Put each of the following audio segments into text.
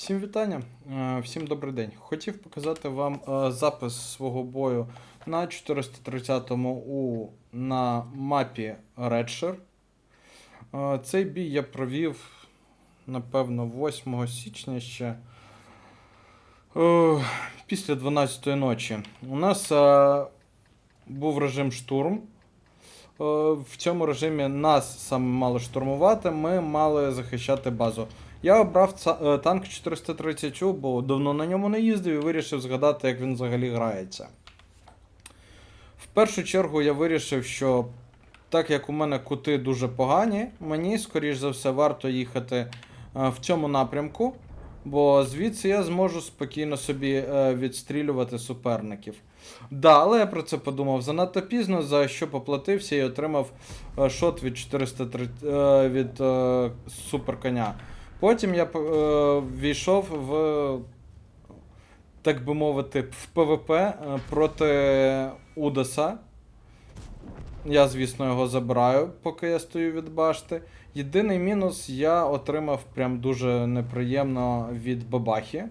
Всім вітання, е, всім добрий день. Хотів показати вам е, запис свого бою на 430-му У на мапі. Е, Цей бій я провів, напевно, 8 січня ще е, після 12-ї ночі. У нас був режим штурм. В цьому режимі нас саме мали штурмувати, ми мали захищати базу. Я обрав е, танк 430, бо давно на ньому не їздив і вирішив згадати, як він взагалі грається. В першу чергу я вирішив, що так як у мене кути дуже погані, мені, скоріш за все, варто їхати е, в цьому напрямку, бо звідси я зможу спокійно собі е, відстрілювати суперників. Да, але я про це подумав занадто пізно, за що поплатився і отримав шот від 430 е, від суперконя. Потім я е, війшов в, так би мовити, в ПВП е, проти Удаса. Я, звісно, його забираю, поки я стою від башти. Єдиний мінус я отримав прям дуже неприємно від бабахи. Е,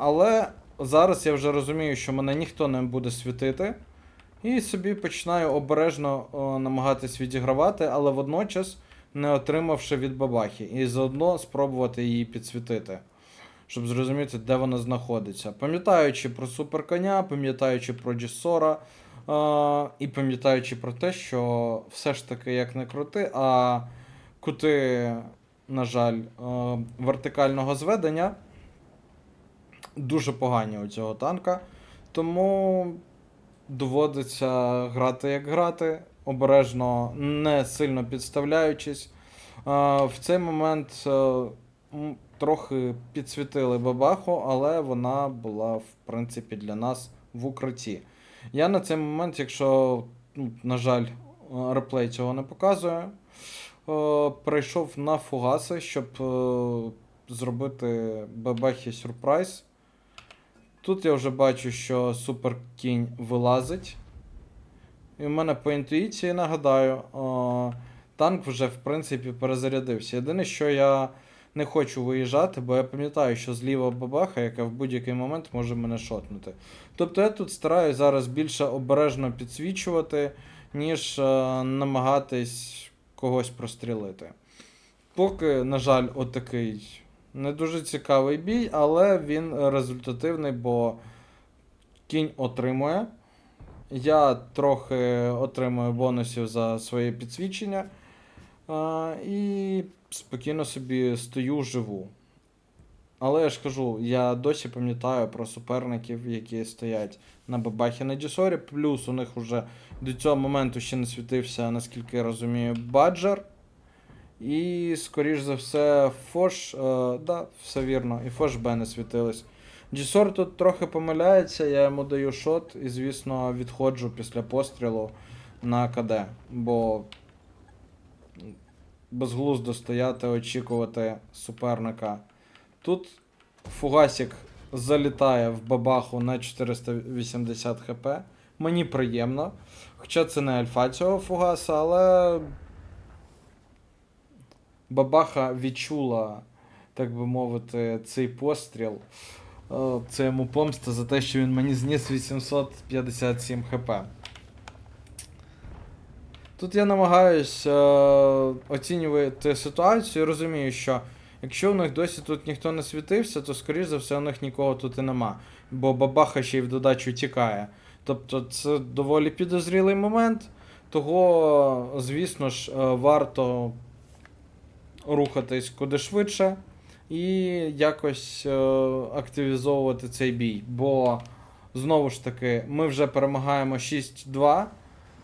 Але зараз я вже розумію, що мене ніхто не буде світити. І собі починаю обережно намагатись відігравати, але водночас не отримавши від бабахи, і заодно спробувати її підсвітити, щоб зрозуміти, де вона знаходиться. Пам'ятаючи про суперконя, пам'ятаючи про Джісора, е- і пам'ятаючи про те, що все ж таки як не крути, а кути, на жаль, е- вертикального зведення дуже погані у цього танка. Тому доводиться грати як грати, обережно, не сильно підставляючись. В цей момент е, трохи підсвітили бабаху, але вона була, в принципі, для нас в укритті. Я на цей момент, якщо, ну, на жаль, реплей цього не показує, е, перейшов на фугаси, щоб е, зробити бабахі сюрприз. Тут я вже бачу, що суперкінь вилазить. І в мене по інтуїції нагадаю, о, танк вже в принципі перезарядився. Єдине, що я не хочу виїжджати, бо я пам'ятаю, що зліва бабаха, яка в будь-який момент може мене шотнути. Тобто я тут стараюсь зараз більше обережно підсвічувати, ніж е, намагатись когось прострілити. Поки, на жаль, отакий не дуже цікавий бій, але він результативний, бо кінь отримує. Я трохи отримую бонусів за своє підсвічення. А, і спокійно собі стою живу. Але я ж кажу, я досі пам'ятаю про суперників, які стоять на бабахі на Дісорі. Плюс у них вже до цього моменту ще не світився, наскільки я розумію, баджер. І, скоріш за все, Фош, е, да, все вірно, і Фош Б не світились. Джісор тут трохи помиляється, я йому даю шот і, звісно, відходжу після пострілу на КД, бо безглуздо стояти, очікувати суперника. Тут Фугасик залітає в бабаху на 480 хп. Мені приємно. Хоча це не альфа цього фугаса, але бабаха відчула, так би мовити, цей постріл. Е, Це йому помста за те, що він мені зніс 857 хп. Тут я намагаюсь е, оцінювати ситуацію і розумію, що якщо у них досі тут ніхто не світився, то скоріш за все у них нікого тут і нема. Бо бабаха ще й в додачу тікає. Тобто це доволі підозрілий момент. Того, звісно ж, е, варто рухатись куди швидше і якось е, активізовувати цей бій. Бо знову ж таки, ми вже перемагаємо 6-2,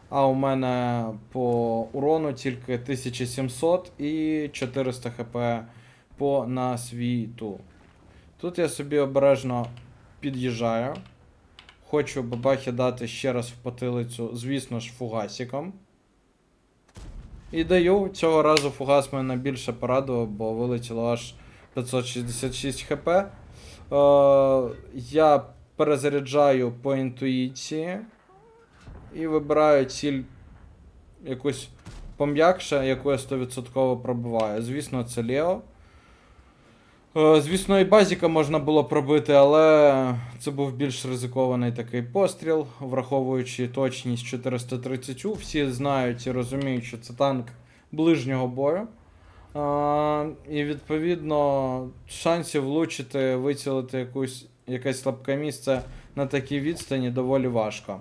а у мене по урону тільки 1700 і 400 хп по на світу. Тут я собі обережно під'їжджаю. Хочу бабахі дати ще раз в потилицю, звісно ж, фугасиком. І даю. Цього разу фугас мене більше порадував, бо вилетіло аж 566 хп. Е, я перезаряджаю по інтуїції і вибираю ціль якусь пом'якше, яку я 100% пробиваю. Звісно, це Лео. Е, Звісно, і базіка можна було пробити, але це був більш ризикований такий постріл, враховуючи точність 430. Всі знають і розуміють, що це танк ближнього бою. Е, І відповідно шансів влучити, вицілити якусь, якесь слабке місце на такій відстані доволі важко.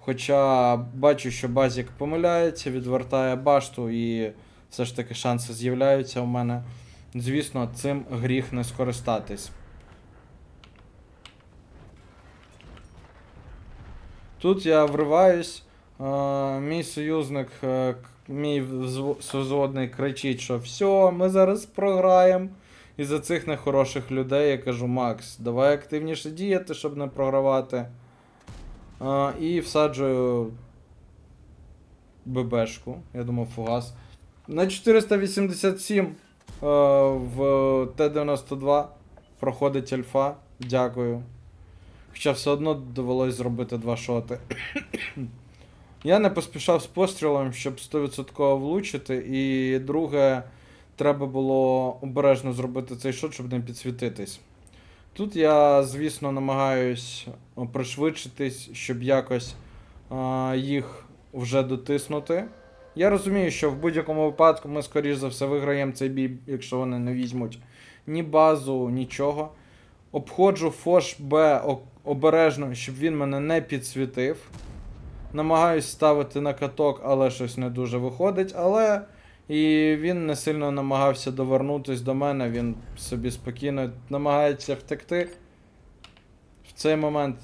Хоча бачу, що базік помиляється, відвертає башту і все ж таки шанси з'являються у мене. Звісно, цим гріх не скористатись. Тут я вриваюсь. мій союзник, е, мій взв- кричить, що все, ми зараз програємо. І за цих нехороших людей я кажу, Макс, давай активніше діяти, щоб не програвати. Е, і всаджую ББшку, я думав, фугас. На 487 е, в Т-92 проходить альфа. Дякую. Хоча все одно довелось зробити два шоти. Я не поспішав з пострілом, щоб 100% влучити. І друге, треба було обережно зробити цей шот, щоб не підсвітитись. Тут я, звісно, намагаюсь пришвидшитись, щоб якось а, їх вже дотиснути. Я розумію, що в будь-якому випадку ми, скоріш за все, виграємо цей бій, якщо вони не візьмуть ні базу, нічого. Обходжу Фош Б обережно, щоб він мене не підсвітив. Намагаюсь ставити на каток, але щось не дуже виходить. Але і він не сильно намагався довернутись до мене, він собі спокійно намагається втекти. В цей момент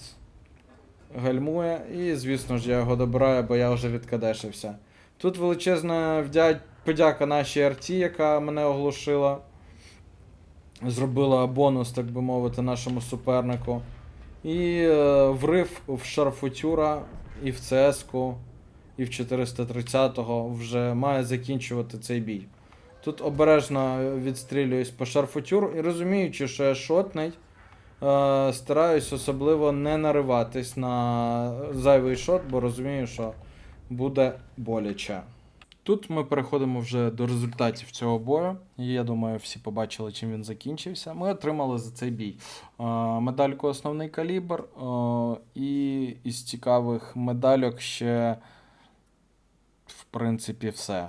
гальмує, і, звісно ж, я його добираю, бо я вже відкадешився. Тут величезна вдя... подяка нашій арті, яка мене оглушила. Зробила бонус, так би мовити, нашому супернику. І е, врив в шарфутюра, і в ЦС-ку, і в 430-го вже має закінчувати цей бій. Тут обережно відстрілююсь по шарфутюру і розуміючи, що я шотний, е, стараюсь особливо не нариватись на зайвий шот, бо розумію, що буде боляче. Тут ми переходимо вже до результатів цього бою. Я думаю, всі побачили, чим він закінчився. Ми отримали за цей бій е, медальку основний калібр. е, І із цікавих медальок ще, в принципі, все.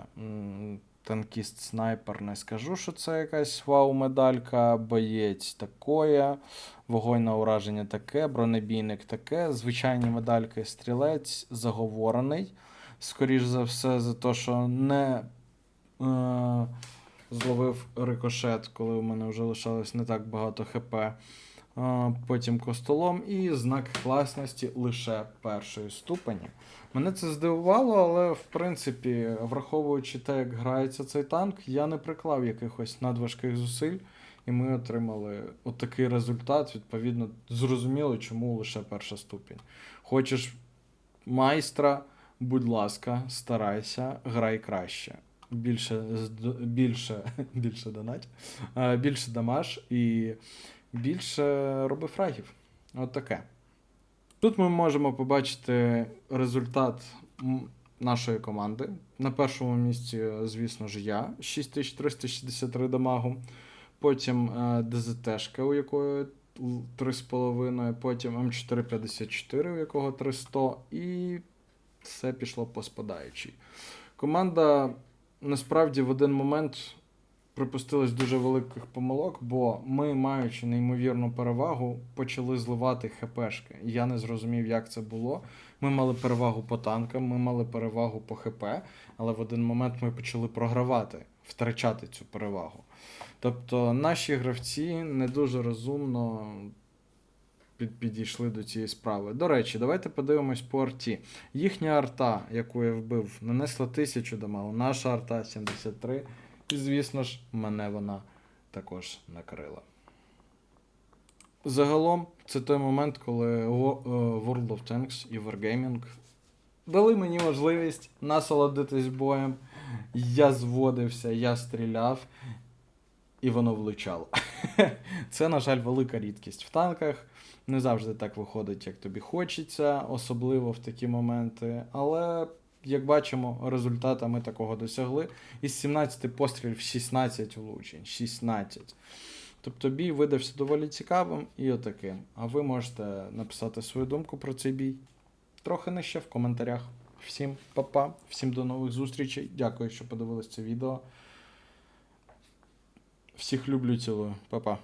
Танкіст снайпер не скажу, що це якась вау-медалька, боєць такое, вогонь ураження таке, бронебійник таке, звичайні медальки стрілець заговорений. Скоріш за все, за те, що не е, зловив рикошет, коли у мене вже лишалось не так багато ХП. Е, потім костолом і знак класності лише першої ступені. Мене це здивувало, але в принципі, враховуючи те, як грається цей танк, я не приклав якихось надважких зусиль, і ми отримали отакий результат. Відповідно, зрозуміло, чому лише перша ступінь. Хочеш майстра, будь ласка, старайся, грай краще. Більше, більше, більше донать, е, більше дамаж і більше роби фрагів. От таке. Тут ми можемо побачити результат нашої команди. На першому місці, звісно ж, я 6363 дамагу. Потім е, ДЗТшка, у якої 3,5, потім М454, у якого 300, і все пішло по спадаючій. Команда насправді в один момент припустилась дуже великих помилок, бо ми, маючи неймовірну перевагу, почали зливати ХПшки. Я не зрозумів, як це було. Ми мали перевагу по танкам, ми мали перевагу по ХП, але в один момент ми почали програвати, втрачати цю перевагу. Тобто наші гравці не дуже розумно підійшли до цієї справи. До речі, давайте подивимось по арті. Їхня арта, яку я вбив, нанесла 1000 дамагу, наша арта 73. І, звісно ж, мене вона також накрила. Загалом, це той момент, коли е, World of Tanks і Wargaming дали мені можливість насолодитись боєм. Я зводився, я стріляв, і воно влучало. Це, на жаль, велика рідкість в танках. Не завжди так виходить, як тобі хочеться, особливо в такі моменти. Але, як бачимо, результата ми такого досягли. Із 17 пострілів 16 влучень. 16. Тобто бій видався доволі цікавим і отаким. А ви можете написати свою думку про цей бій трохи нижче в коментарях. Всім па-па, всім до нових зустрічей. Дякую, що подивились це відео. Всіх люблю, цілую. Па-па.